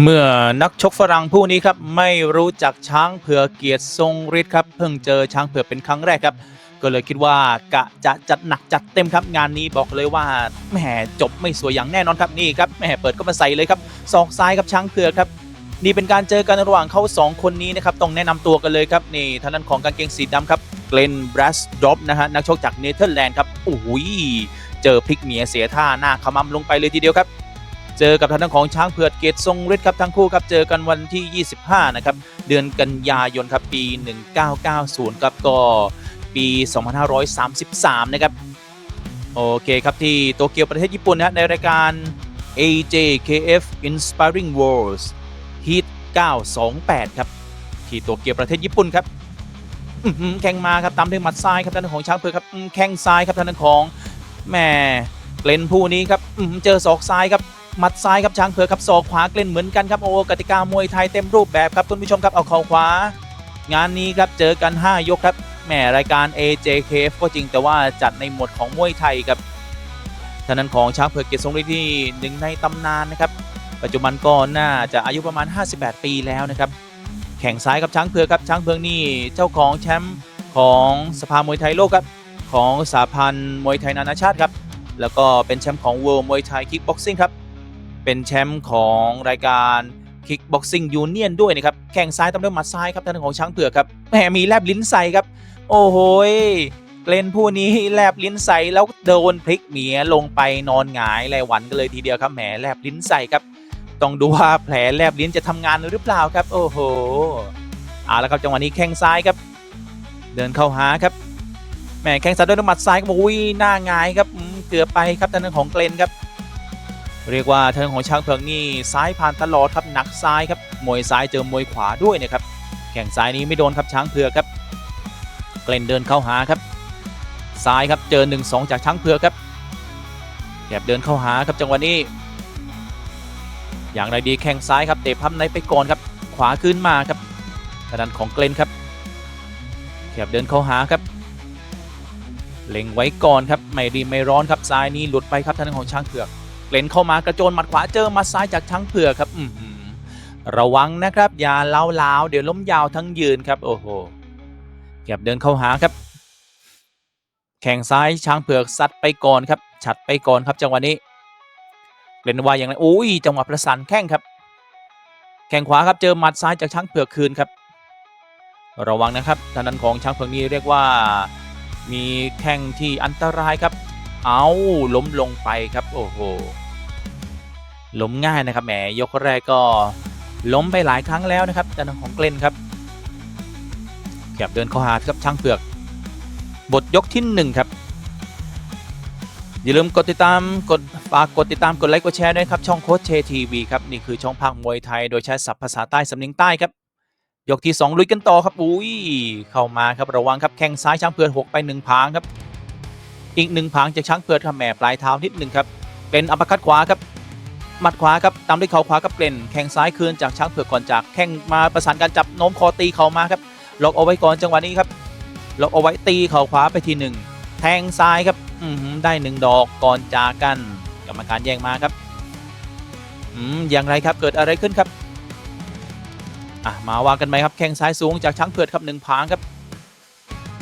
เมื่อนักชกฝรั่งผู้นี้ครับไม่รู้จักช้างเผือกเกียรติทรงฤทธิ์ครับเพิ่งเจอช้างเผือกเป็นครั้งแรกครับ ก็เลยคิดว่ากะจะจัดหนักจัดเต็มครับงานนี้บอกเลยว่าแหมจบไม่สวยอย่างแน่นอนครับนี่ครับแหมเปิดก็มาใส่เลยครับศอกซ้ายกับช้างเผือกครับนี่เป็นการเจอกันระหว่างเขาสองคนนี้นะครับต้องแนะนำตัวกันเลยครับนี่ท่านนั้นของกางเกงสีดำครับเกรนบรัสดรอปนะฮะนักชกจากเนเธอร์แลนด์ครับโอ้โหเจอพลิกเหนียเสียท่าหน้าขมำลงไปเลยทีเดียวครับ เจอกับทางด้านของช้างเผือกเกตทรงฤทธิ์ครับทั้งคู่ครับเจอกันวันที่ 25 นะครับ เดือนกันยายนครับปี 1990 ครับก็ปี 2533 นะครับ โอเคครับที่โตเกียวประเทศญี่ปุ่นนะในรายการ AJKF Inspiring Wars Heat 928 ครับ ที่โตเกียวประเทศญี่ปุ่นครับแข่งมาครับตามด้วยหมัดซ้ายครับทางด้านของช้างเผือกครับแข้งซ้ายครับทางด้านของแม่เกลนผู้นี้ครับเจอศอกซ้ายครับ หมัดซ้ายครับช้างเผือกครับศอกขวาเกล่นเหมือนกันครับโอ้กติกามวยไทยเต็มรูปแบบครับคุณผู้ชมครับเอาเข่าขวา งานนี้ครับเจอกัน 5 ยกครับแหมรายการ AJKF ก็จริงแต่ว่าจัดในหมวดของมวยไทยครับท่านั้นของช้างเผือกเกียรติทรงฤทธิ์ที่หนึ่งในตำนานนะครับปัจจุบันก็น่าจะอายุประมาณ 58 ปีแล้วนะครับแข่งซ้ายกับช้างเผือกครับช้างเผือกนี่เจ้าของแชมป์ของสภามวยไทยโลกครับของสาพันธ์มวยไทยนานาชาติครับแล้วก็เป็นแชมป์ของ World มวยไทยคิกบ็อกซิ่งครับ เป็นแชมป์ของรายการ Kickboxing Union ด้วยนะครับ แข่งซ้ายตามด้วยหมัดซ้ายครับทางด้านของช้างเผือกครับแหมมีแลบลิ้นใส่ครับ โอ้โหเกรนผู้นี้แลบลิ้นใส่แล้วโดนพลิกเหมียลงไปนอนหงายแลหวันกันเลยทีเดียวครับแหมแลบลิ้นใส่ครับ ต้องดูว่าแผลแลบลิ้นจะทำงานหรือเปล่าครับ โอ้โหเอาละครับจังหวะนี้แข้งซ้ายครับ เดินเข้าหาครับแหมแข้งซ้ายด้วยหมัดซ้ายก็บอกอุ้ยหน้าหงายครับเกือบไปครับทางด้านของเกรนครับ เรียกว่าเทางของช้างเผือกนี่ซ้ายผ่านตลอดครับหนักซ้ายครับมวยซ้ายเจอมวยขวาด้วยนะครับแข่งซ้ายนี้ไม่โดนครับช้างเผือกครับเกรนเดินเข้าหาครับ ซ้ายครับเจอ1นสจากช้างเผือกครับแกบเดินเข้าหาครับจังหวะนี้ อย่างไรดีแข้งซ้ายครับเตะพับในไปก่อนครับ ขวาขึ้นมาครับทางด้านของเกรนครับแกบเดินเข้าหาครับเล็งไว้ก่อนครับไม่รีไม่ร้อนครับซ้ายนี้หลุดไปครับทางด้านของช้างเผือก เลนเข้ามากระโจนหมัดขวาเจอหมัดซ้ายจากช้างเผือกครับอืระวังนะครับ อย่าเล้าลาวๆเดี๋ยวล้มยาวทั้งยืนครับ โอ้โหเก็บเดินเข้าหาครับ แข่งซ้ายช้างเผือกซัดไปก่อนครับ ฉัดไปก่อนครับจังหวะนี้ เล่นว่าอย่างไรอุ้ยจังหวะประสานแข้งครับ แข่งขวาครับเจอหมัดซ้ายจากช้างเผือกคืนครับ ระวังนะครับทางด้านของช้างเผือกนี้เรียกว่า มีแข้งที่อันตรายครับ เอาล้มลงไปครับ โอ้โห ล้มง่ายนะครับแหมยกแรกก็ล้มไปหลายครั้งแล้วนะครับด้านของเกลนครับแกบเดินเข้าหาครับช่างเผือก บทยกที่หนึ่งครับอย่าลืมกดติดตามกดฝากกดติดตามกดไลค์กดแชร์ด้วยครับช่องโค้ชเชทีวีครับนี่คือช่องภาคมวยไทยโดยใช้ศัพท์ภาษาใต้สำเนียงใต้ครับยกที่ 2 ลุยกันต่อครับอุ้ยเข้ามาครับระวังครับแข้งซ้ายช้างเผือกหกไปหนึ่งพางครับ อีกหนึ่งผางจากช้างเผือกครับแหม่ปลายเท้านิดหนึ่งครับเป็นอัปคัดขวาครับ หมัดขวาครับตามด้วยเข่าขวากับเกล่นแข้งซ้ายคืนจากช้างเผือกก่อนจากแข้งมาประสานการจับโน้มคอตีเข่ามาครับล็อกเอาไว้ก่อนจังหวะนี้ครับล็อกเอาไว้ตีเข่าขวาไปทีหนึ่งแทงซ้ายครับอืได้หนึ่งดอกก่อนจากกันกรรมการแย่งมาครับอืมอย่างไรครับเกิดอะไรขึ้นครับอะมาว่ากันไหมครับแข้งซ้ายสูงจากช้างเผือกครับหนึ่งผางครับ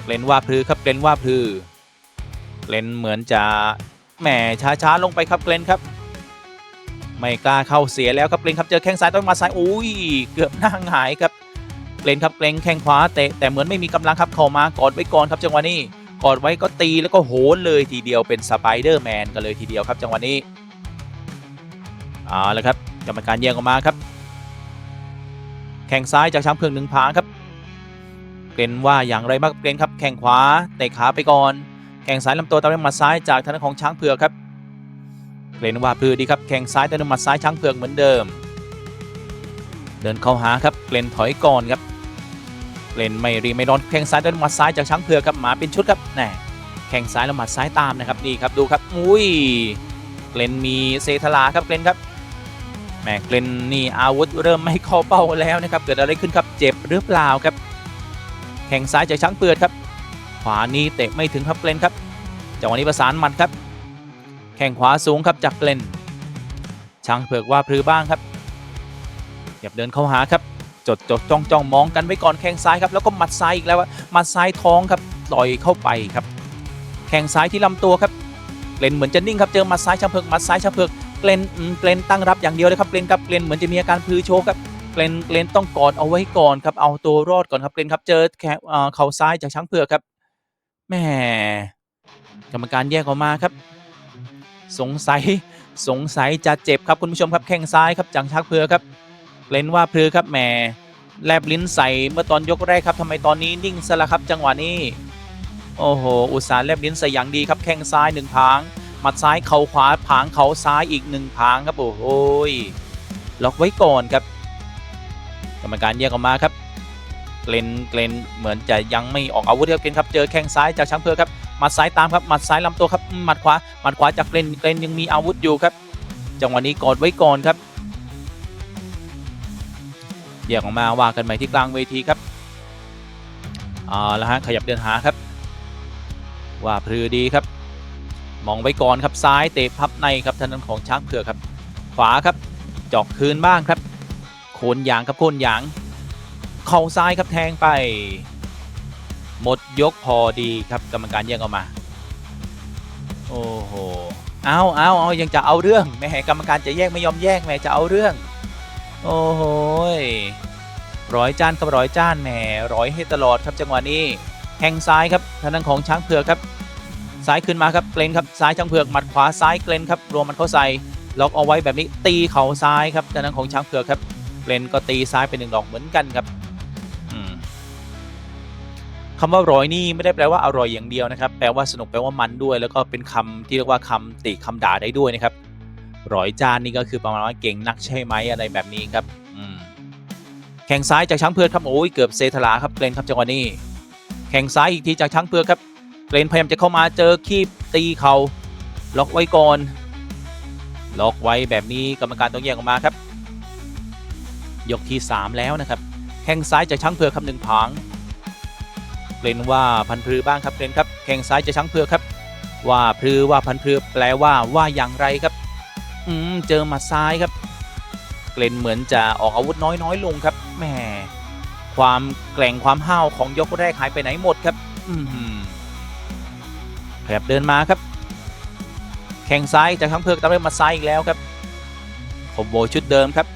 เกล่นว่าพลือครับเกล่นว่าพลือเกรนเหมือนจะแหมช้าๆลงไปครับเกรนครับ ไม่กล้าเข้าเสียแล้วครับเกรนครับเจอแข้งซ้ายต้นมาซ้ายอุ้ยเกือบหน้าหงายครับเกรนครับเกรงแข้งขวาเตะแต่เหมือนไม่มีกำลังครับเข้ามากอดไว้ก่อนครับจังหวะนี้กอดไว้ก็ตีแล้วก็โหนเลยทีเดียวเป็นสไปเดอร์แมนกันเลยทีเดียวครับจังหวะนี้เอาละครับกรรมการแย่งออกมาครับ แข้งซ้ายจากช้างเพืองหนึ่งผางครับเกรนว่าอย่างไรบ้างเกรนครับแข้งขวาเตะขาไปก่อนแข่งซ้ายลำตัวตามด้วยหมัดซ้ายจากทางด้านของช้างเผือกครับ เล่นว่าพือดีครับแข่งซ้ายตามด้วยหมัดซ้ายช้างเผือกเหมือนเดิม เดินเข้าหาครับเกลนถอยก่อนครับเกลนไม่รีไม่ร้อนแข่งซ้ายตามด้วยหมัดซ้ายจากช้างเผือกครับหมาเป็นชุดครับแหน่แข่งซ้ายแล้วหมัดซ้ายตามนะครับนี่ครับดูครับอุ้ยเกลนมีเซทลาครับเกลนครับแหมเกลนนี่อาวุธเริ่มไม่เข้าเป้าแล้วนะครับเกิดอะไรขึ้นครับเจ็บหรือเปล่าครับ แข่งซ้ายจากช้างเผือกครับ ขวานี้เตะไม่ถึงครับเกลนครับจังหวะนี้ประสานหมัดครับ แข่งขวาสูงครับจากเกลนช้างเผือกว่าพลือบ้างครับหยับเดินเข้าหาครับ จดจดจ้องจ้องมองกันไว้ก่อนแข้งซ้ายครับแล้วก็หมัดซ้ายอีกแล้วอะหมัดซ้ายท้องครับต่อยเข้าไปครับ แข้งซ้ายที่ลำตัวครับเกลนเหมือนจะนิ่งครับเจอหมัดซ้ายชางเพิกหมัดซ้ายชางเพิกเกลนเกลนตั้งรับอย่างเดียวเลยครับเกลนครับเกลนเหมือนจะมีอาการพลือโชว์ครับเกลนเกลนต้องกอดเอาไว้ก่อนครับเอาตัวรอดก่อนครับเกลนครับเจอแขนเอ่อเข่าซ้ายจากช้างเผือกครับแหมกรรมการแยกออกมาครับ สงสัยสงสัยจะเจ็บครับคุณผู้ชมครับแข้งซ้ายครับจากช้างเผือครับเกลนว่าเพลือครับแหมแลบลิ้นใส่เมื่อตอนยกแรกครับทำไมตอนนี้นิ่งซะละครับจังหวะนี้โอ้โหอุตสาห์แลบลิ้นใส่อย่างดีครับแข้งซ้ายหนึ่งพางหมัดซ้ายเข่าขวาผางเข่าซ้ายอีกหนึ่งพางครับโอ้โหล็อกไว้ก่อนครับ กรรมการแยกออกมาครับเกลนเกลนเหมือนจะยังไม่ออกอาวุธครับเกลนครับเจอแข้งซ้ายจากช้างเผือครับ หมัดซ้ายตามครับหมัดซ้ายลำตัวครับมหมัดขวาหมัดขวาจากเกลนเกลนยังมีอาวุธอยู่ครับ จังหวะนี้กอดไว้ก่อนครับแยกออกมาว่ากันใหม่ที่กลางเวทีครับเอาละฮะขยับเดินหาครับ ว่าพลือดีครับ มองไว้ก่อนครับซ้ายเตะพับในครับทางด้านของช้างเผือกครับ ขวาครับจอกคืนบ้างครับ โคนยางครับโคนยาง เข่าซ้ายครับแทงไป หมดยกพอดีครับกรรมการแยกออกมา โอ้โหเอาเอาเอายังจะเอาเรื่องแม่กรรมการจะแยกไม่ยอมแยกแม่จะเอาเรื่อง โอ้โหยร้อยจานครับร้อยจานแหมร้อยให้ตลอดครับจังหวะนี้แข้งซ้ายครับทางด้านของช้างเผือกครับซ้ายขึ้นมาครับเกรนครับซ้ายช้างเผือกหมัดขวาซ้ายเกรนครับรวมมันเข้าใส่ล็อกเอาไว้แบบนี้ตีเข่าซ้ายครับทางด้านของช้างเผือกครับเกรนก็ตีซ้ายเป็นหนึ่งดอกเหมือนกันครับ คำว่าร้อยนี่ไม่ได้แปลว่าอร่อยอย่างเดียวนะครับ แปลว่าสนุกแปลว่ามันด้วย แล้วก็เป็นคำที่เรียกว่าคำติคำด่าได้ด้วยนะครับร้อยจานนี่ก็คือประมาณว่าเก่งนักใช่ไหมอะไรแบบนี้ครับอืมแข่งซ้ายจากช้างเผือกครับโอ้ยเกือบเซทลาครับเกรนครับจังหวะนี้ แข่งซ้ายอีกทีจากช้างเผือกครับเกรนพยายามจะเข้ามาเจอคีบตีเขาล็อกไว้ก่อน ล็อกไว้แบบนี้กรรมการต้องแยกออกมาครับ ยกที่ 3 แล้วนะครับ แข้งซ้ายจากช้างเผือกครับหนึ่งผาง เกรนว่าพันพลือบ้างครับเกรนครับแข้งซ้ายจากช้างเผือกครับ ว่าพลือว่าพันพลือแปลว่าว่าอย่างไรครับ อืมเจอหมัดซ้ายครับ เกรนเหมือนจะออกอาวุธน้อยน้อยๆลงครับแหมความแกร่งความห้าวของยกแรกหายไปไหนหมดครับ อือหือขยับเดินมาครับ แข้งซ้ายจากทั้งเพือกตามด้วยหมาซ้ายอีกแล้วครับคอมโบชุดเดิมครับ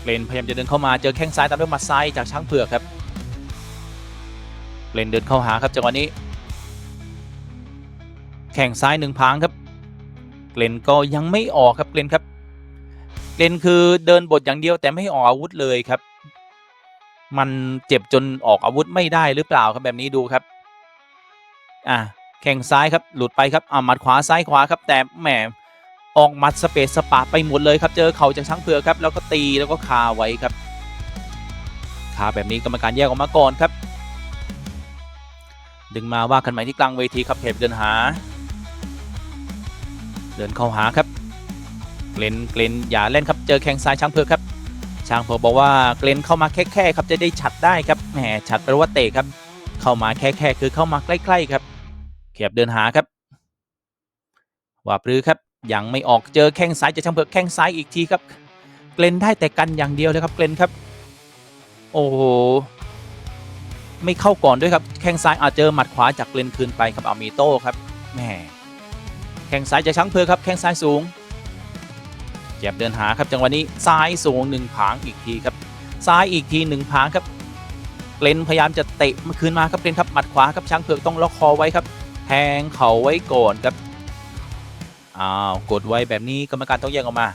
เกรนพยายามจะเดินเข้ามาเจอแข้งซ้ายตามด้วยหมัดซ้ายจากช้างเผือกครับ เกรนเดินเข้าหาครับจังหวะนี้ แข้งซ้ายหนึ่งพางครับเกรนก็ยังไม่ออกครับเกรนครับเกรนคือเดินบทอย่างเดียวแต่ไม่ออกอาวุธเลยครับ มันเจ็บจนออกอาวุธไม่ได้หรือเปล่าครับแบบนี้ดูครับ อะแข้งซ้ายครับหลุดไปครับอ่าหมัดขวาซ้ายขวาครับ แต่แหมออกมัดสเปซสปาไปหมดเลยครับ เจอเข่าจากช้างเผือกครับ แล้วก็ตีแล้วก็คาไว้ครับคาแบบนี้กรรมการแยกออกมาก่อนครับ ดึงมาว่ากันใหม่ที่กลางเวทีครับเขตเดินหา เดินเข้าหาครับเกรนเกรนอย่าเล่นครับเจอแข้งซ้ายช้างเผือกครับ ช้างเผือกบอกว่าเกรนเข้ามาแค่ๆครับจะได้ฉัดได้ครับแหมฉัดแปลว่าเตะครับ เข้ามาแค่ๆคือเข้ามาใกล้ๆครับเขียบเดินหาครับว่าปรือครับยังไม่ออกเจอแข้งซ้ายจะช้างเผือกแข้งซ้ายอีกทีครับ เกรนได้แต่กันอย่างเดียวเลยครับเกรนครับ โอ้โห ไม่เข้าก่อนด้วยครับแข้งซ้ายอาจเจอหมัดขวาจากเกรนคืนไปครับเอามีโต้ครับแหมแข้งซ้ายจะช้างเผือกครับแข้งซ้ายสูงแก็บเดินหาครับจังหวะนี้ซ้ายสูงหนึ่งผางอีกทีครับซ้ายอีกทีหนึ่งผางครับเกรนพยายามจะเตะมาคืนมาครับเกรนครับหมัดขวาครับช้างเผือกต้องล็อกคอไว้ครับแทงเข่าไว้ก่อนครับอ้าวกดไว้แบบนี้กรรมการต้องแยกออกมา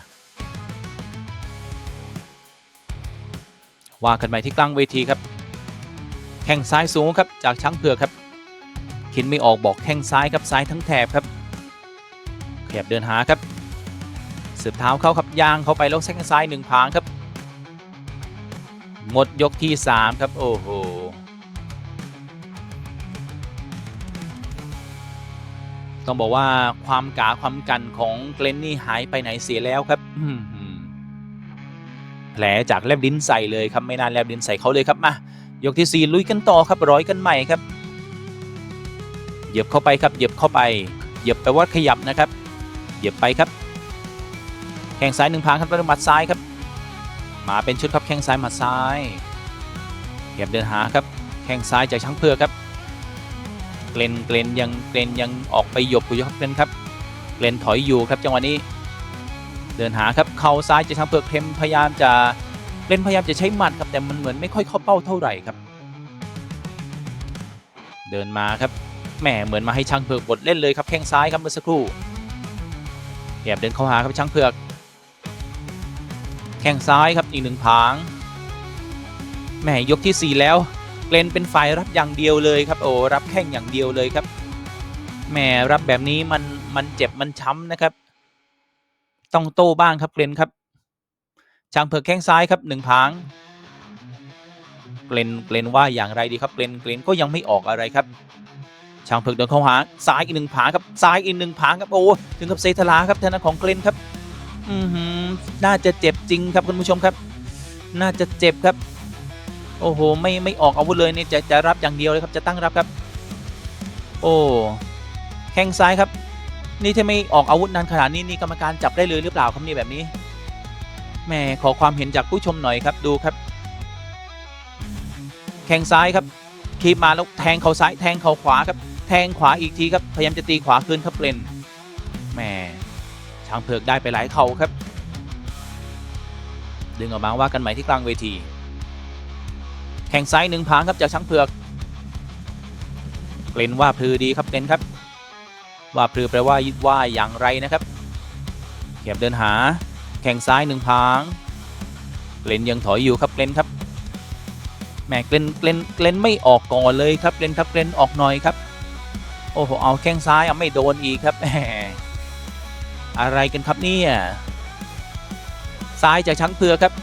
ว่ากันใหม่ที่กลางเวทีครับ แข้งซ้ายสูงครับจากช้างเผือกครับคิดไม่ออกบอกแข้งซ้ายครับซ้ายทั้งแถบครับขยับเดินหาครับสืบเท้าเข้าครับยางเข้าไปแล้วแซงซ้ายหนึ่งพางครับ หมดยกที่ 3 ครับ โอ้โหต้องบอกว่าความกาความกันของเกรนนี่หายไปไหนเสียแล้วครับแผลจากแลบดินใส่เลยครับไม่นานแลบดินใส่เขาเลยครับมา ยกที่ 4 ลุยกันต่อครับร้อยกันใหม่ครับ เหยียบเข้าไปครับ เหยียบเข้าไป เหยียบแปลว่าขยับนะครับ เหยียบไปครับ แข้งซ้ายหนึ่งพางครับแล้วหมัดซ้ายครับ มาเป็นชุดครับแข้งซ้ายหมัดซ้ายเก็บเดินหาครับ แข้งซ้ายจากช้างเผือกครับเกรนเกรนยังเกรนยังออกไปหยบอยู่ครับเกรนครับเกรนถอยอยู่ครับจังหวะนี้ เดินหาครับ เข่าซ้ายจากช้างเผือกเทมพยายามจะ เกรนพยายามจะใช้หมัดครับแต่มันเหมือนไม่ค่อยเข้าเป้าเท่าไหร่ครับ เดินมาครับแหมเหมือนมาให้ช้างเผือกบทเล่นเลยครับแข้งซ้ายครับเมื่อสักครู่แอบเดินเข้าหาครับช้างเผือกแข้งซ้ายครับอีกหนึ่งผางแหมยกทีสี่ 4 แล้วเกรนเป็นฝ่ายรับอย่างเดียวเลยครับโอ้รับแข้งอย่างเดียวเลยครับแหมรับแบบนี้มันมันเจ็บมันช้ำนะครับ ต้องโต้บ้างครับเกรนครับ ช้างเผือกแข้งซ้ายครับหนึ่งผางเกรนเกรนว่าอย่างไรดีครับเกรนเกรนก็ยังไม่ออกอะไรครับ ช้างเผือกเดินเข้าหาซ้ายอีกหนึ่งผางครับซ้ายอีกหนึ่งผางครับโอ้ถึงกับเซทลาครับทางด้าของเกรนครับอือหือน่าจะเจ็บจริงครับคุณผู้ชมครับ น่าจะเจ็บครับ โอ้โหไม่ไม่ออกอาวุธเลยเนี่ยจะจะรับอย่างเดียวเลยครับจะตั้งรับครับ โอ้แข้งซ้ายครับ นี่ถ้าไม่ออกอาวุธนานขนาดนี้นี่กรรมการจับได้เลยหรือเปล่าครับนี่แบบนี้ แม่ขอความเห็นจากผู้ชมหน่อยครับดูครับ แข้งซ้ายครับคีบมาแล้วแทงเข่าซ้ายแทงเข่าขวาครับแทงขวาอีกทีครับพยายามจะตีขวาคืนครับเปลนแม่ช้างเผือกได้ไปหลายเข่าครับ ดึงออกมาว่ากันใหม่ที่กลางเวที แข่งซ้ายหนึ่งผางครับจากช้างเผือกเกรนว่าพลือดีครับเกรนครับว่าพลือแปลว่ายิ้ว่าอย่างไรนะครับเก็บเดินหา แข่งซ้ายหนึ่งผางเกรนยังถอยอยู่ครับเกรนครับแหมเกรนเกรนเกรนไม่ออกก่อนเลยครับเกรนครับเกรนออกหน่อยครับ โอ้โหเอาแข้งซ้ายเอาไม่โดนอีกครับแหมอะไรกันครับเนี่ยซ้ายจากช้างเผือกครับ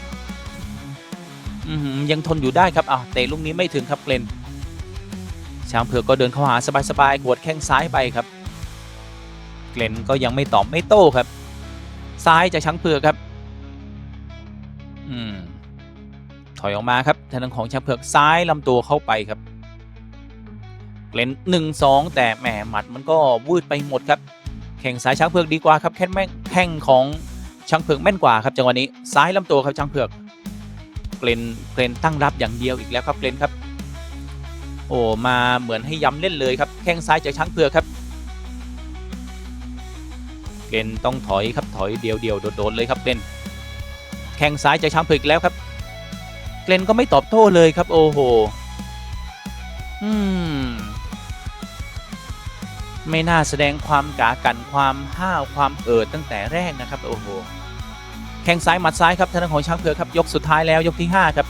อือหือยังทนอยู่ได้ครับอ้าวเตะลูกนี้ไม่ถึงครับเกรนช้างเผือกก็เดินเข้าหาสบายๆกวดแข้งซ้ายไปครับ เกรนก็ยังไม่ตอบไม่โต้ครับ ซ้ายจากช้างเผือกครับ อืม ถอยออกมาครับทางด้านของช้างเผือกซ้ายลำตัวเข้าไปครับเกรนหนึ่งสองแต่แหมหมัดมันก็วืดไปหมดครับแข่งสายช้างเผือกดีกว่าครับแค่แม่งแข้งของช้างเผือกแม่นกว่าครับจังหวะนี้ซ้ายลำตัวครับช้างเผือกเกรนเกรนตั้งรับอย่างเดียวอีกแล้วครับเกรนครับ โอ้มาเหมือนให้ย้ำเล่นเลยครับแข้งซ้ายจากช้างเผือกครับ เกรนต้องถอยครับถอยเดียวเดียวโดดๆเลยครับเกรนแข้งซ้ายจากช้างเผือกแล้วครับเกรนก็ไม่ตอบโต้เลยครับ โอ้โห อืม ไม่น่าแสดงความกากันความห้าวความเอิดตั้งแต่แรกนะครับ โอ้โห แข้งซ้ายหมัดซ้ายครับทางของช้างเผือกครับยกสุดท้ายแล้วยกที่ 5 ครับ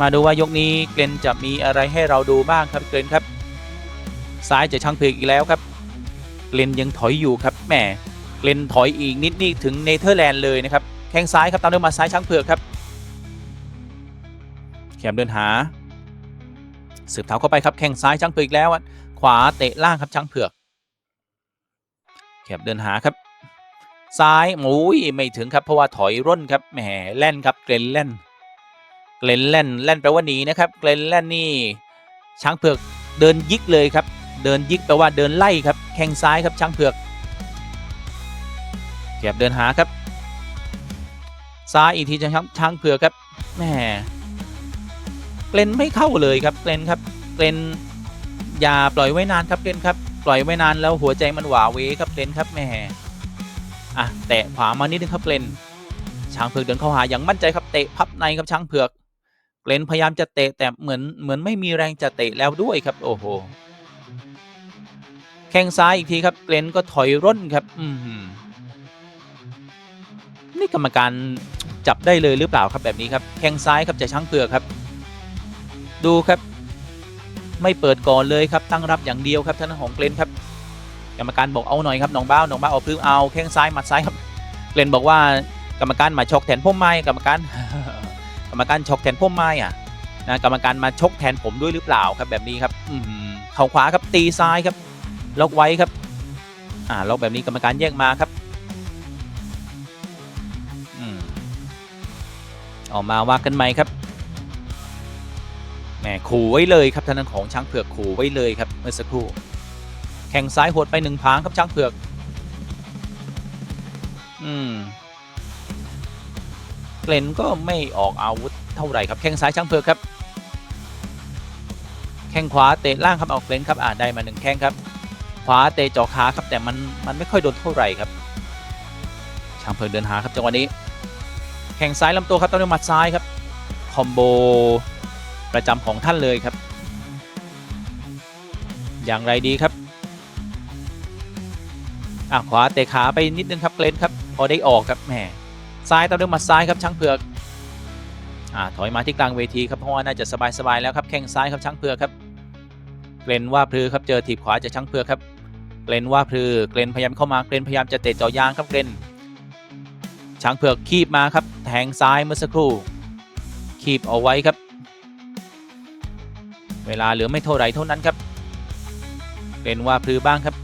มาดูว่ายกนี้เกรนจะมีอะไรให้เราดูบ้างครับเกรนครับ ซ้ายจากช้างเผือกอีกแล้วครับ เกรนยังถอยอยู่ครับแหม เกรนถอยอีกนิดนี่ถึงเนเธอร์แลนด์เลยนะครับแข้งซ้ายครับตามด้วยมัดซ้ายช้างเผือกครับแขมเดินหาสืบเท้าเข้าไปครับแข้งซ้ายช้างเผือกอีกแล้วขวาเตะล่างครับช้างเผือกแคบเดินหาครับ ซ้ายหมูยไม่ถึงครับเพราะว่าถอยร่นครับแหมแล่นครับเกรนแล่นเกรนแล่นแล่นแปลว่าหนีนะครับเกรนแล่นนี่ช้างเผือกเดินยิกเลยครับ เดินยิกแปลว่าเดินไล่ครับแข้งซ้ายครับช้างเผือก แคบเดินหาครับ ซ้ายอีกทีจะช้างช้างเผือกครับแหมเกรนไม่เข้าเลยครับเกรนครับเกรนอย่าปล่อยไว้นานครับเกรนครับปล่อยไว้นานแล้วหัวใจมันหวาเวครับเกรนครับแหม่อะแตะขวามานิดนึงครับเกรนช้างเผือกเดินเข้าหาอย่างมั่นใจครับเตะพับในครับช้างเผือกเกรนพยายามจะเตะแต่เหมือนเหมือนไม่มีแรงจะเตะแล้วด้วยครับ โอ้โหแข้งซ้ายอีกทีครับเกรนก็ถอยร่นครับ อืม นี่กรรมการจับได้เลยหรือเปล่าครับแบบนี้ครับแข้งซ้ายครับจะช้างเผือกครับ ดูครับ ไม่เปิดก่อนเลยครับตั้งรับอย่างเดียวครับท่านของเกรนครับ กรรมการบอกเอาหน่อยครับน้องบ้าวน้องบ้าเอาพื้นเอาแข้งซ้ายมัดซ้ายครับเกรนบอกว่ากรรมการมาชกแทนพ่มไม้กรรมการ กรรมการชกแทนพ่มไม้อะนะกรรมการมาชกแทนผมด้วยหรือเปล่าครับแบบนี้ครับอืเข่าขวาครับตีซ้ายครับล็อกไว้ครับอ่าล็อกแบบนี้กรรมการแยกมาครับ ออกมาว่ากันใหมครับแหมขู่ไว้เลยครับทางด้านของช้างเผือกขู่ไว้เลยครับเมื่อสักครู่ แข่งซ้ายหดไปหนึ่งพางครับช้างเผือก อืมเกรนก็ไม่ออกอาวุธเท่าไหร่ครับแข้งซ้ายช้างเผือกครับ แข้งขวาเตะล่างครับเอาเกรนครับอ่าได้มาหนึ่งแข้งครับ ขวาเตะเจ่อขาครับแต่มันมันไม่ค่อยโดนเท่าไหร่ครับช้างเผือกเดินหาครับจังหวะนี้ แข้งซ้ายลำตัวครับต้องด้วยหมัดซ้ายครับ คอมโบประจำของท่านเลยครับ อย่างไรดีครับอะขวาเตะขาไปนิดนึงครับเกรนครับพอได้ออกครับแหมซ้ายตามด้วยหมัดซ้ายครับช้างเผือกอ่าถอยมาที่กลางเวทีครับเพราะว่าน่าจะสบายๆแล้วครับแข้งซ้ายครับช้างเผือกครับเกรนว่าพลือครับเจอถีบขวาจากช้างเผือกครับเกรนว่าพลือเกรนพยายามเข้ามาเกรนพยายามจะเตะเจ่อยางครับเกรน ช้างเผือกคีบมาครับ แทงซ้ายเมื่อสักครู่ คีบเอาไว้ครับ เวลาเหลือไม่เท่าไหร่เท่านั้นครับเป็นว่าพลือบ้างครับ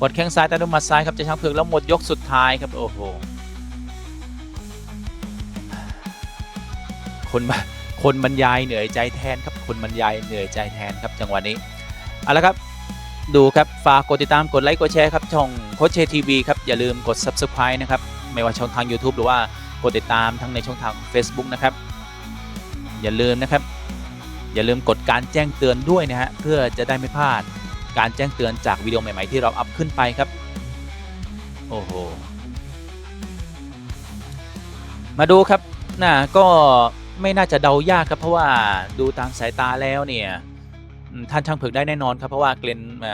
กดแข้งซ้ายแต่ด้วยมัดซ้ายครับจะช้างเผือกแล้วหมดยกสุดท้ายครับโอ้โหคนคนบรรยายเหนื่อยใจแทนครับคนบรรยายเหนื่อยใจแทนครับจังหวะนี้เอาละครับดูครับ ฝากกดติดตามกดไลค์กดแชร์ครับช่องโคชเชทีวีครับ อย่าลืมกด subscribe นะครับ ไม่ว่าช่องทาง YouTube หรือว่ากดติดตามทั้งในช่องทาง Facebook นะครับ อย่าลืมนะครับ อย่าลืมกดการแจ้งเตือนด้วยนะฮะเพื่อจะได้ไม่พลาดการแจ้งเตือนจากวิดีโอใหม่ ๆ ที่เราอัพขึ้นไปครับ โอ้โห มาดูครับน่ะก็ไม่น่าจะเดายากครับเพราะว่าดูตามสายตาแล้วเนี่ยท่านช่างเผือกได้แน่นอนครับเพราะว่าเกรนอ่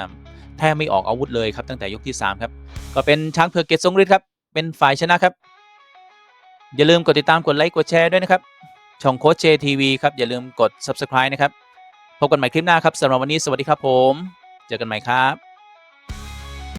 แทบไม่ออกอาวุธเลยครับตั้งแต่ยกที่ 3 ครับ ก็เป็นช้างเผือกเกตทรงฤทธิ์ครับ เป็นฝ่ายชนะครับ อย่าลืมกดติดตามกดไลค์กดแชร์ด้วยนะครับ ช่องโค้ชเจทีวีครับ อย่าลืมกด subscribe นะครับ พบกันใหม่คลิปหน้าครับสำหรับวันนี้สวัสดีครับผม เจอกันใหม่ครับ